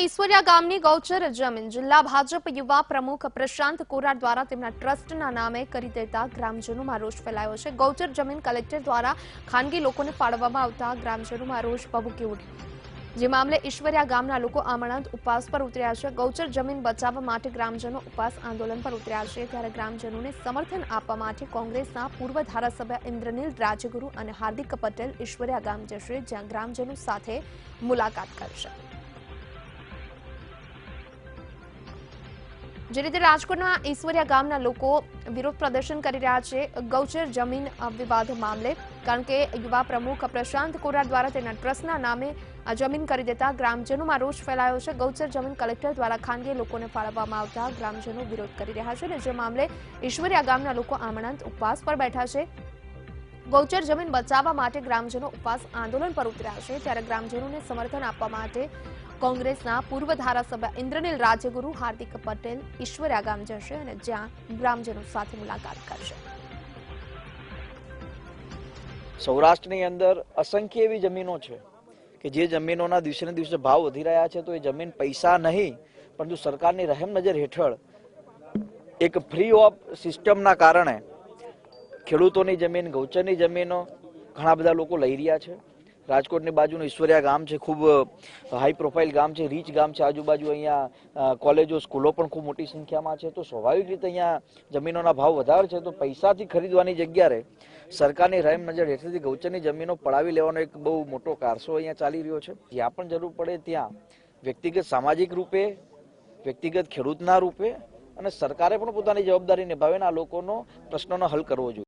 ઈશ્વરિયા ગામની ગૌચર જમીન. જિલ્લા ભાજપ યુવા પ્રમુખ પ્રશાંત કોરાટ દ્વારા તેમના ટ્રસ્ટના નામે કરી દેતા ગ્રામજનોમાં રોષ ફેલાયો છે. ગૌચર જમીન કલેક્ટર દ્વારા ખાનગી લોકોને ફાળવવામાં આવતા ગ્રામજનોમાં રોષ ભભૂકી ઉઠ્યો. જે મામલે ઈશ્વરિયા ગામના લોકો આમણાંત ઉપવાસ પર ઉતર્યા છે. ગૌચર જમીન બચાવવા માટે ગ્રામજનો ઉપવાસ આંદોલન પર ઉતર્યા છે. ત્યારે ગ્રામજનોને સમર્થન આપવા માટે કોંગ્રેસના પૂર્વ ધારાસભ્ય ઇન્દ્રનીલ રાજગુરુ અને હાર્દિક પટેલ ઈશ્વરિયા ગામ જશે, જ્યાં ગ્રામજનો સાથે મુલાકાત કરશે. જે રીતે રાજકોટના ઈશ્વરિયા ગામના લોકો વિરોધ પ્રદર્શન કરી રહ્યા છે, ગૌચર જમીન વિવાદ મામલે, કારણ કે યુવા પ્રમુખ પ્રશાંત કોરાટ દ્વારા તેના ટ્રસ્ટના નામે જમીન કરી દેતા ગ્રામજનોમાં રોષ ફેલાયો છે. ગૌચર જમીન કલેક્ટર દ્વારા ખાનગી લોકોને ફાળવવામાં આવતા ગ્રામજનો વિરોધ કરી રહ્યા છે અને જે મામલે ઈશ્વરિયા ગામના લોકો આમણાંત ઉપવાસ પર બેઠા છે. ગૌચર જમીન બચાવવા માટે ગ્રામજનો ઉપવાસ આંદોલન પર ઉતર્યા છે. ત્યારે ગ્રામજનોને સમર્થન આપવા માટે કોંગ્રેસના પૂર્વ ધારાસભ્ય ઇન્દ્રનીલ રાજગુરુ, હાર્દિક પટેલ, ઈશ્વર્યા ગામ જશે અને જ્યાં ગ્રામજનો સાથે મુલાકાત કરશે. સૌરાષ્ટ્રની અંદર અસંખ્ય એવી જમીનો છે કે જે જમીનોના દિવસે દિવસે ભાવ વધી રહ્યા છે, તો એ જમીન પૈસા નહીં, પરંતુ સરકારની રહેમ નજર હેઠળ એક ફ્રી ઓફ સિસ્ટમના કારણે ખેડૂતોની જમીન, ગૌચરની જમીનો ઘણા બધા લોકો લઈ રહ્યા છે. રાજકોટની બાજુનું ઈશ્વરિયા ગામ છે, ખૂબ હાઈ પ્રોફાઇલ ગામ છે રીચ ગામ છે. આજુબાજુ અહીંયા કોલેજો સ્કૂલો પણ ખૂબ મોટી સંખ્યામાં છે. તો સ્વાભાવિક રીતે અહીંયા જમીનોના ભાવ વધારે છે. તો પૈસાથી ખરીદવાની જગ્યાએ સરકારની રહેમ નજર હેઠળથી ગૌચરની જમીનો પડાવી લેવાનો એક બહુ મોટો કારસો અહીંયા ચાલી રહ્યો છે. જ્યાં પણ જરૂર પડે ત્યાં વ્યક્તિગત સામાજિક રૂપે, વ્યક્તિગત ખેડૂતના રૂપે અને સરકારે પણ પોતાની જવાબદારી નિભાવીને આ લોકોનો પ્રશ્નોનો હલ કરવો જોઈએ.